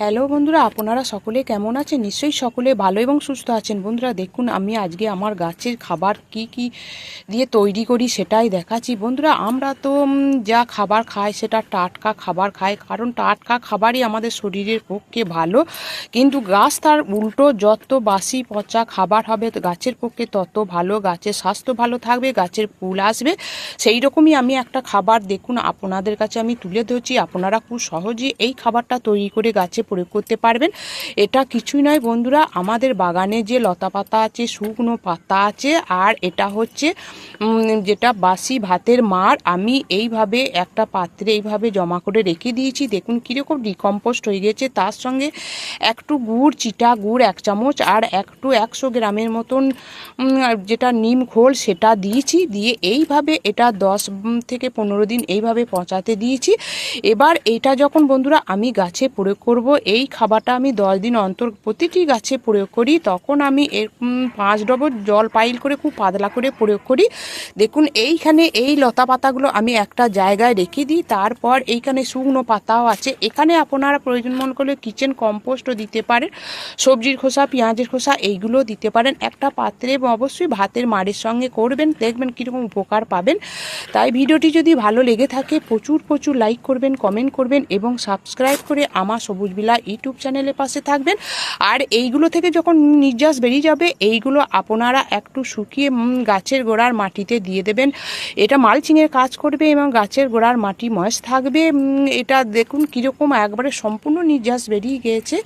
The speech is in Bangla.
হ্যালো বন্ধুরা, আপনারা সকলে কেমন আছেন? নিশ্চয়ই সকলে ভালো এবং সুস্থ আছেন। বন্ধুরা, দেখুন, আমি আজকে আমার গাছের খাবার কি কি দিয়ে তৈরি করি সেটাই দেখাচ্ছি। বন্ধুরা, আমরা তো যা খাবার খাই সেটা টাটকা খাবার খাই, কারণ টাটকা খাবারই আমাদের শরীরের পক্ষে ভালো। কিন্তু গাছ তার উল্টো যত বাসি পচা খাবার হবে, গাছের পক্ষে তত ভালো, গাছের স্বাস্থ্য ভালো থাকবে, গাছের ফুল আসবে। সেই রকমই আমি একটা খাবার, দেখুন, আপনাদের কাছে আমি তুলে ধরছি। আপনারা খুব সহজেই এই খাবারটা তৈরি করে গাছে প্রয়োগ করতে পারবেন। এটা কিছুই নয় বন্ধুরা, আমাদের বাগানে যে লতা পাতা আছে, শুকনো পাতা আছে, আর এটা হচ্ছে যেটা বাসি ভাতের মার, আমি এইভাবে একটা পাত্রে এইভাবে জমা করে রেখে দিয়েছি। দেখুন কীরকম ডিকম্পোস্ট হয়ে গেছে। তার সঙ্গে একটু গুড়, চিটা গুড়, এক চামচ, আর একটু একশো গ্রামের মতন যেটা নিম খোল সেটা দিয়েছি। দিয়ে এইভাবে এটা দশ থেকে পনেরো দিন এইভাবে পচাতে দিয়েছি। এবার এটা যখন বন্ধুরা আমি গাছে প্রয়োগ করব এই খাবারটা আমি দশ দিন অন্তর প্রতিটি গাছে প্রয়োগ করি, তখন আমি এর পাঁচ ডবল জল পাইল করে খুব পাতলা করে প্রয়োগ করি। দেখুন, এইখানে এই লতা পাতাগুলো আমি একটা জায়গায় রেখে দিই, তারপর এইখানে শুকনো পাতাও আছে। এখানে আপনারা প্রয়োজন মনে করলে কিচেন কম্পোস্টও দিতে পারেন, সবজির খোসা, পেঁয়াজের খোসা, এইগুলো দিতে পারেন। একটা পাত্রে অবশ্যই ভাতের মাড়ের সঙ্গে করবেন, দেখবেন কীরকম উপকার পাবেন। তাই ভিডিওটি যদি ভালো লেগে থাকে, প্রচুর প্রচুর লাইক করবেন কমেন্ট করবেন এবং সাবস্ক্রাইব করে আমার সবুজ বিলা ইউটিউব চ্যানেলের পাশে থাকবেন। আর এইগুলো থেকে যখন নির্যাস বেরিয়ে যাবে, এইগুলো আপনারা একটু শুকিয়ে গাছের গোড়ার মাটিতে দিয়ে দেবেন। এটা মালচিংয়ের কাজ করবে এবং গাছের গোড়ার মাটি ময়েস থাকবে। এটা দেখুন কীরকম একবারে সম্পূর্ণ নির্যাস বেরিয়ে গিয়েছে।